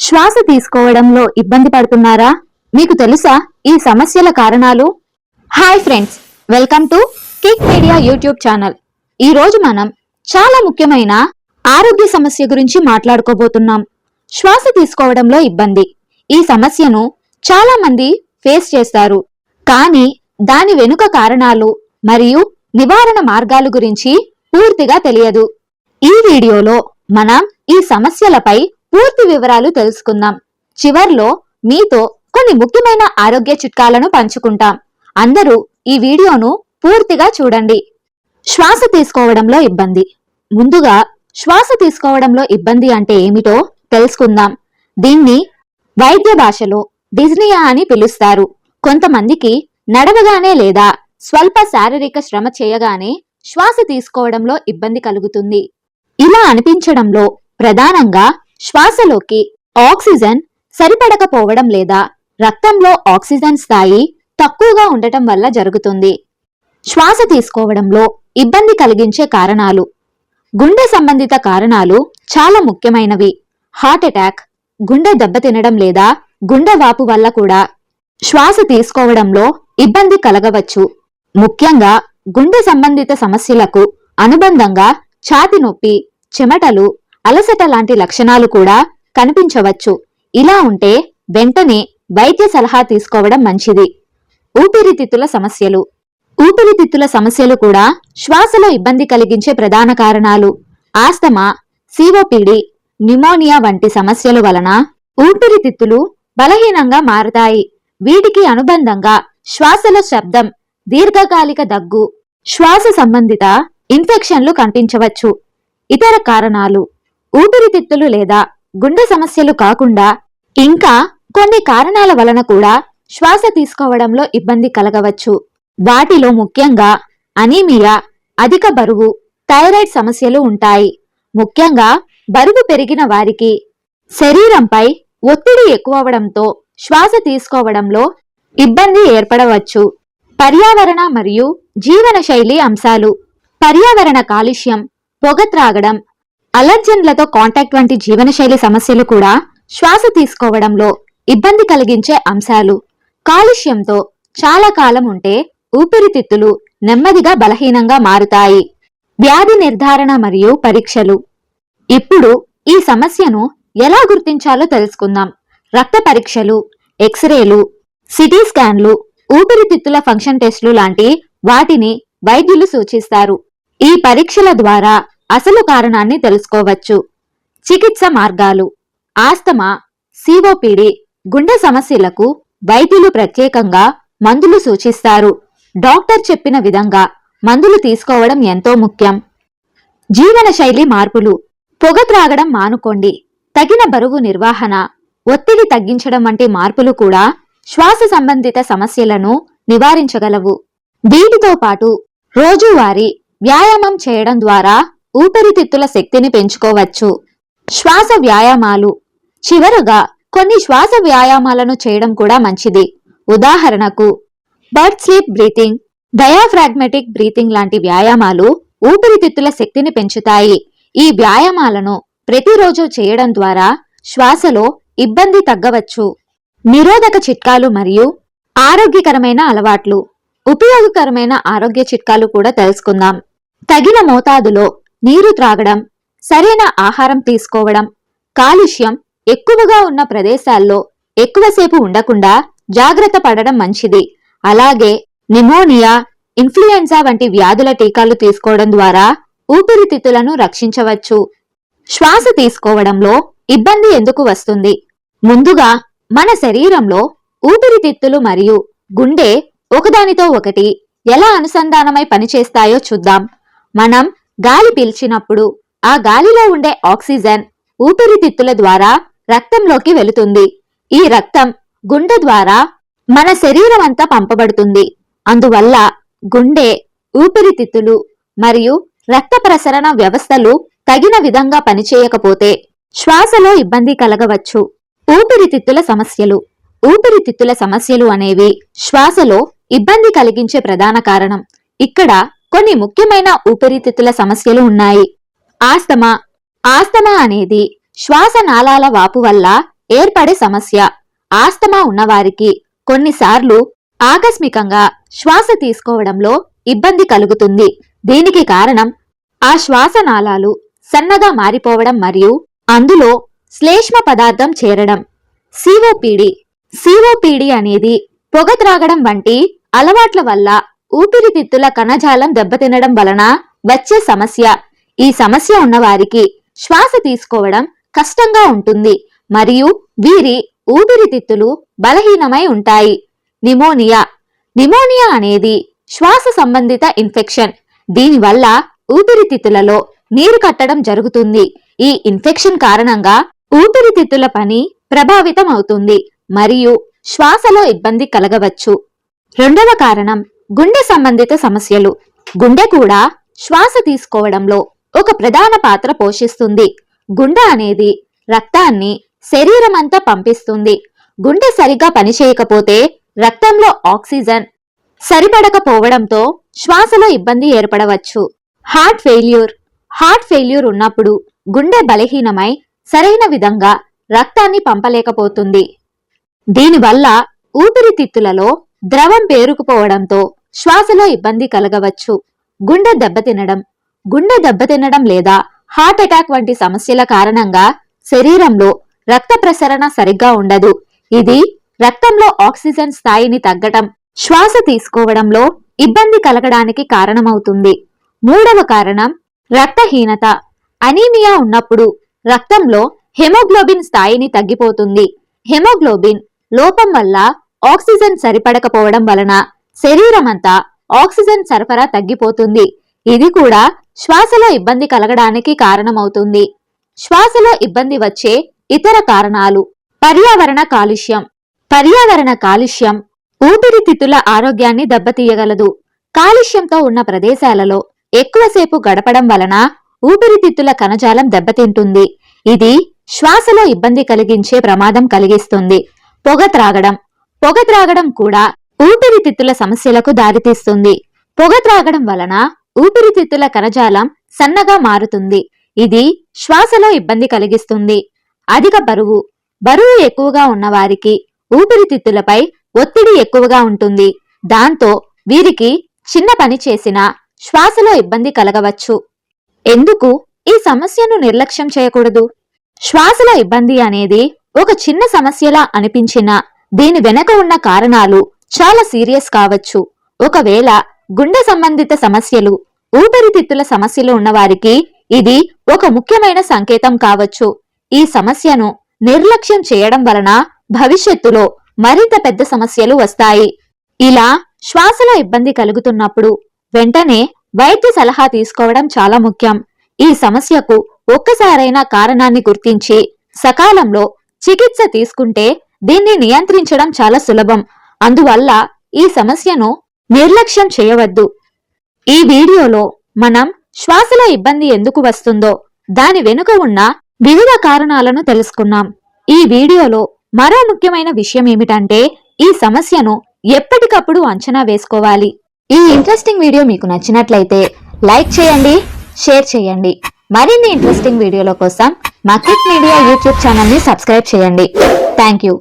శ్వాస తీసుకోవడంలో ఇబ్బంది పడుతున్నారా? మీకు తెలుసా ఈ సమస్యల కారణాలు? Hi friends welcome to kick media YouTube channel. ఈ రోజు మనం చాలా ముఖ్యమైన ఆరోగ్య సమస్య గురించి మాట్లాడుకోబోతున్నాం. శ్వాస తీసుకోవడంలో ఇబ్బంది. ఈ సమస్యను చాలా మంది ఫేస్ చేస్తారు. కానీ దాని వెనుక కారణాలు మరియు నివారణ మార్గాలు గురించి పూర్తిగా తెలియదు. ఈ వీడియోలో మనం ఈ సమస్యలపై పూర్తి వివరాలు తెలుసుకుందాం. చివర్లో మీతో కొన్ని ముఖ్యమైన ఆరోగ్య చిట్కాలను పంచుకుంటాం. అందరూ ఈ వీడియోను పూర్తిగా చూడండి. శ్వాస తీసుకోవడంలో ఇబ్బంది. ముందుగా శ్వాస తీసుకోవడంలో ఇబ్బంది అంటే ఏమిటో తెలుసుకుందాం. దీన్ని వైద్య భాషలో డిజ్నియా అని పిలుస్తారు. కొంతమందికి నడవగానే లేదా స్వల్ప శారీరక శ్రమ చేయగానే శ్వాస తీసుకోవడంలో ఇబ్బంది కలుగుతుంది. ఇలా అనిపించడంలో ప్రధానంగా శ్వాసలోకి ఆక్సిజన్ సరిపడకపోవడం లేదా రక్తంలో ఆక్సిజన్ స్థాయి తక్కువగా ఉండటం వల్ల జరుగుతుంది. శ్వాస తీసుకోవడంలో ఇబ్బంది కలిగించే కారణాలు. గుండె సంబంధిత కారణాలు చాలా ముఖ్యమైనవి. హార్ట్ అటాక్ గుండె దెబ్బతినడం లేదా గుండె వాపు వల్ల కూడా శ్వాస తీసుకోవడంలో ఇబ్బంది కలగవచ్చు. ముఖ్యంగా గుండె సంబంధిత సమస్యలకు అనుబంధంగా ఛాతి నొప్పి చెమటలు అలసట లాంటి లక్షణాలు కూడా కనిపించవచ్చు. ఇలా ఉంటే వెంటనే వైద్య సలహా తీసుకోవడం మంచిది. ఊపిరితిత్తుల సమస్యలు. ఊపిరితిత్తుల సమస్యలు కూడా శ్వాసలో ఇబ్బంది కలిగించే ప్రధాన కారణాలు. ఆస్తమా సిఓపిడి న్యూమోనియా వంటి సమస్యల వలన ఊపిరితిత్తులు బలహీనంగా మారతాయి. వీటికి అనుబంధంగా శ్వాసలో శబ్దం దీర్ఘకాలిక దగ్గు శ్వాస సంబంధిత ఇన్ఫెక్షన్లు కనిపించవచ్చు. ఇతర కారణాలు. ఊపిరితిత్తులు లేదా గుండె సమస్యలు కాకుండా ఇంకా కొన్ని కారణాల వలన కూడా శ్వాస తీసుకోవడంలో ఇబ్బంది కలగవచ్చు. వాటిలో ముఖ్యంగా అనీమియా అధిక బరువు థైరాయిడ్ సమస్యలు ఉంటాయి. ముఖ్యంగా బరువు పెరిగిన వారికి శరీరంపై ఒత్తిడి ఎక్కువవడంతో శ్వాస తీసుకోవడంలో ఇబ్బంది ఏర్పడవచ్చు. పర్యావరణ మరియు జీవన శైలి అంశాలు. పర్యావరణ కాలుష్యం పొగ త్రాగడం అలర్జన్లతో కాంటాక్ట్ వంటి జీవనశైలి సమస్యలు కూడా శ్వాస తీసుకోవడంలో ఇబ్బంది కలిగించే అంశాలు. కాలుష్యంతో చాలా కాలం ఉంటే ఊపిరితిత్తులు నెమ్మదిగా బలహీనంగా మారుతాయి. వ్యాధి నిర్ధారణ మరియు పరీక్షలు. ఇప్పుడు ఈ సమస్యను ఎలా గుర్తించాలో తెలుసుకుందాం. రక్త పరీక్షలు ఎక్స్రేలు సిటీ స్కాన్లు ఊపిరితిత్తుల ఫంక్షన్ టెస్టులు లాంటి వాటిని వైద్యులు సూచిస్తారు. ఈ పరీక్షల ద్వారా అసలు కారణాన్ని తెలుసుకోవచ్చు. చికిత్స మార్గాలు. ఆస్తమా సిఓపిడి గుండె సమస్యలకు వైద్యులు ప్రత్యేకంగా మందులు సూచిస్తారు. డాక్టర్ చెప్పిన విధంగా మందులు తీసుకోవడం ఎంతో ముఖ్యం. జీవనశైలి మార్పులు. పొగ త్రాగడం మానుకోండి. తగిన బరువు నిర్వహణ. ఒత్తిడి తగ్గించడం వంటి మార్పులు కూడా శ్వాస సంబంధిత సమస్యలను నివారించగలవు. వీటితో పాటు రోజువారీ వ్యాయామం చేయడం ద్వారా ఊపిరితిత్తుల శక్తిని పెంచుకోవచ్చు. శ్వాస వ్యాయామాలు. చివరగా కొన్ని శ్వాస వ్యాయామాలను చేయడం కూడా మంచిది. ఉదాహరణకు bird sleep breathing diaphragmatic breathing లాంటి వ్యాయామాలు ఊపిరితిత్తుల శక్తిని పెంచుతాయి. ఈ వ్యాయామాలను ప్రతిరోజు చేయడం ద్వారా శ్వాసలో ఇబ్బంది తగ్గవచ్చు. నిరోధక చిట్కాలు మరియు ఆరోగ్యకరమైన అలవాట్లు. ఉపయోగకరమైన ఆరోగ్య చిట్కాలు కూడా తెలుసుకుందాం. తగిన మోతాదులో నీరు త్రాగడం సరైన ఆహారం తీసుకోవడం కాలుష్యం ఎక్కువగా ఉన్న ప్రదేశాల్లో ఎక్కువసేపు ఉండకుండా జాగ్రత్త పడడం మంచిది. అలాగే నిమోనియా ఇన్ఫ్లుయెన్జా వంటి వ్యాధుల టీకాలు తీసుకోవడం ద్వారా ఊపిరితిత్తులను రక్షించవచ్చు. శ్వాస తీసుకోవడంలో ఇబ్బంది ఎందుకు వస్తుంది? ముందుగా మన శరీరంలో ఊపిరితిత్తులు మరియు గుండె ఒకదానితో ఒకటి ఎలా అనుసంధానమై పనిచేస్తాయో చూద్దాం. మనం గాలి పీల్చినప్పుడు ఆ గాలిలో ఉండే ఆక్సిజన్ ఊపిరితిత్తుల ద్వారా రక్తంలోకి వెళుతుంది. ఈ రక్తం గుండె ద్వారా మన శరీరం అంతా పంపబడుతుంది. అందువల్ల గుండె ఊపిరితిత్తులు మరియు రక్త ప్రసరణ వ్యవస్థలు తగిన విధంగా పనిచేయకపోతే శ్వాసలో ఇబ్బంది కలగవచ్చు. ఊపిరితిత్తుల సమస్యలు. ఊపిరితిత్తుల సమస్యలు అనేవి శ్వాసలో ఇబ్బంది కలిగించే ప్రధాన కారణం. ఇక్కడ కొన్ని ముఖ్యమైన ఊపిరితిత్తుల సమస్యలు ఉన్నాయి. ఆస్తమా. ఆస్తమా అనేది శ్వాస నాళాల వాపు వల్ల ఏర్పడే సమస్య. ఆస్తమా ఉన్నవారికి కొన్నిసార్లు ఆకస్మికంగా శ్వాస తీసుకోవడంలో ఇబ్బంది కలుగుతుంది. దీనికి కారణం ఆ శ్వాస నాళాలు సన్నగా మారిపోవడం మరియు అందులో శ్లేష్మ పదార్థం చేరడం. సిఓపిడి. సిఓపిడి అనేది పొగ త్రాగడం వంటి అలవాట్ల వల్ల ఊపిరితిత్తుల కణజాలం దెబ్బతినడం వలన వచ్చే సమస్య. ఈ సమస్య ఉన్నవారికి శ్వాస తీసుకోవడం కష్టంగా ఉంటుంది. మరియు వీరి ఊపిరితిత్తులు బలహీనమై ఉంటాయి. నిమోనియా. నిమోనియా అనేది శ్వాస సంబంధిత ఇన్ఫెక్షన్. దీనివల్ల ఊపిరితిత్తులలో నీరు కట్టడం జరుగుతుంది. ఈ ఇన్ఫెక్షన్ కారణంగా ఊపిరితిత్తుల పని ప్రభావితం అవుతుంది మరియు శ్వాసలో ఇబ్బంది కలగవచ్చు. రెండవ కారణం గుండె సంబంధిత సమస్యలు. గుండె కూడా శ్వాస తీసుకోవడంలో ఒక ప్రధాన పాత్ర పోషిస్తుంది. గుండె అనేది రక్తాన్ని శరీరమంతా పంపిస్తుంది. గుండె సరిగా పనిచేయకపోతే రక్తంలో ఆక్సిజన్ సరిపడకపోవడంతో శ్వాసలో ఇబ్బంది ఏర్పడవచ్చు. Heart failure. హార్ట్ ఫెయిల్యూర్ ఉన్నప్పుడు గుండె బలహీనమై సరైన విధంగా రక్తాన్ని పంపలేకపోతుంది. దీనివల్ల ఊపిరితిత్తులలో ద్రవం పేరుకుపోవడంతో శ్వాసలో ఇబ్బంది కలగవచ్చు. గుండె దెబ్బతినడం గుండె దెబ్బతినడం లేదా హార్ట్ అటాక్ వంటి సమస్యల కారణంగా శరీరంలో రక్త ప్రసరణ సరిగ్గా ఉండదు. ఇది రక్తంలో ఆక్సిజన్ స్థాయిని తగ్గటం శ్వాస తీసుకోవడంలో ఇబ్బంది కలగడానికి కారణమవుతుంది. మూడవ కారణం రక్తహీనత. అనీమియా ఉన్నప్పుడు రక్తంలో హెమోగ్లోబిన్ స్థాయిని తగ్గిపోతుంది. హెమోగ్లోబిన్ లోపం వల్ల ఆక్సిజన్ సరిపడకపోవడం వలన శరీరమంతా ఆక్సిజన్ సరఫరా తగ్గిపోతుంది. ఇది కూడా శ్వాసలో ఇబ్బంది కలగడానికి కారణమవుతుంది. శ్వాసలో ఇబ్బంది వచ్చే ఇతర కారణాలు పర్యావరణ కాలుష్యం. పర్యావరణ కాలుష్యం ఊపిరితిత్తుల ఆరోగ్యాన్ని దెబ్బతీయగలదు. కాలుష్యంతో ఉన్న ప్రదేశాలలో ఎక్కువసేపు గడపడం వలన ఊపిరితిత్తుల కణజాలం దెబ్బతింటుంది. ఇది శ్వాసలో ఇబ్బంది కలిగించే ప్రమాదం కలిగిస్తుంది. పొగ త్రాగడం పొగ త్రాగడం కూడా ఊపిరితిత్తుల సమస్యలకు దారితీస్తుంది. పొగ త్రాగడం వలన ఊపిరితిత్తుల కణజాలం సన్నగా మారుతుంది. ఇది శ్వాసలో ఇబ్బంది కలిగిస్తుంది. అధిక బరువు బరువు ఎక్కువగా ఉన్నవారికి ఊపిరితిత్తులపై ఒత్తిడి ఎక్కువగా ఉంటుంది. దాంతో వీరికి చిన్న పని చేసినా శ్వాసలో ఇబ్బంది కలగవచ్చు. ఎందుకు ఈ సమస్యను నిర్లక్ష్యం చేయకూడదు? శ్వాసలో ఇబ్బంది అనేది ఒక చిన్న సమస్యలా అనిపించినా దీని వెనక ఉన్న కారణాలు చాలా సీరియస్ కావచ్చు. ఒకవేళ గుండె సంబంధిత సమస్యలు ఊపిరితిత్తుల సమస్యలు ఉన్నవారికి ఇది ఒక ముఖ్యమైన సంకేతం కావచ్చు. ఈ సమస్యను నిర్లక్ష్యం చేయడం వలన భవిష్యత్తులో మరింత పెద్ద సమస్యలు వస్తాయి. ఇలా శ్వాసలో ఇబ్బంది కలుగుతున్నప్పుడు వెంటనే వైద్య సలహా తీసుకోవడం చాలా ముఖ్యం. ఈ సమస్యకు ఒక్కసారైనా కారణాన్ని గుర్తించి సకాలంలో చికిత్స తీసుకుంటే దీన్ని నియంత్రించడం చాలా సులభం. అందువల్ల ఈ సమస్యను నిర్లక్ష్యం చేయవద్దు. ఈ వీడియోలో మనం శ్వాసల ఇబ్బంది ఎందుకు వస్తుందో దాని వెనుక ఉన్న వివిధ కారణాలను తెలుసుకున్నాం. ఈ వీడియోలో మరో ముఖ్యమైన విషయం ఏమిటంటే ఈ సమస్యను ఎప్పటికప్పుడు అంచనా వేసుకోవాలి. ఈ ఇంట్రెస్టింగ్ వీడియో మీకు నచ్చినట్లయితే లైక్ చేయండి షేర్ చేయండి. మరిన్ని ఇంట్రెస్టింగ్ వీడియోల కోసం మా మీడియా యూట్యూబ్ ఛానల్ని సబ్స్క్రైబ్ చేయండి. Thank you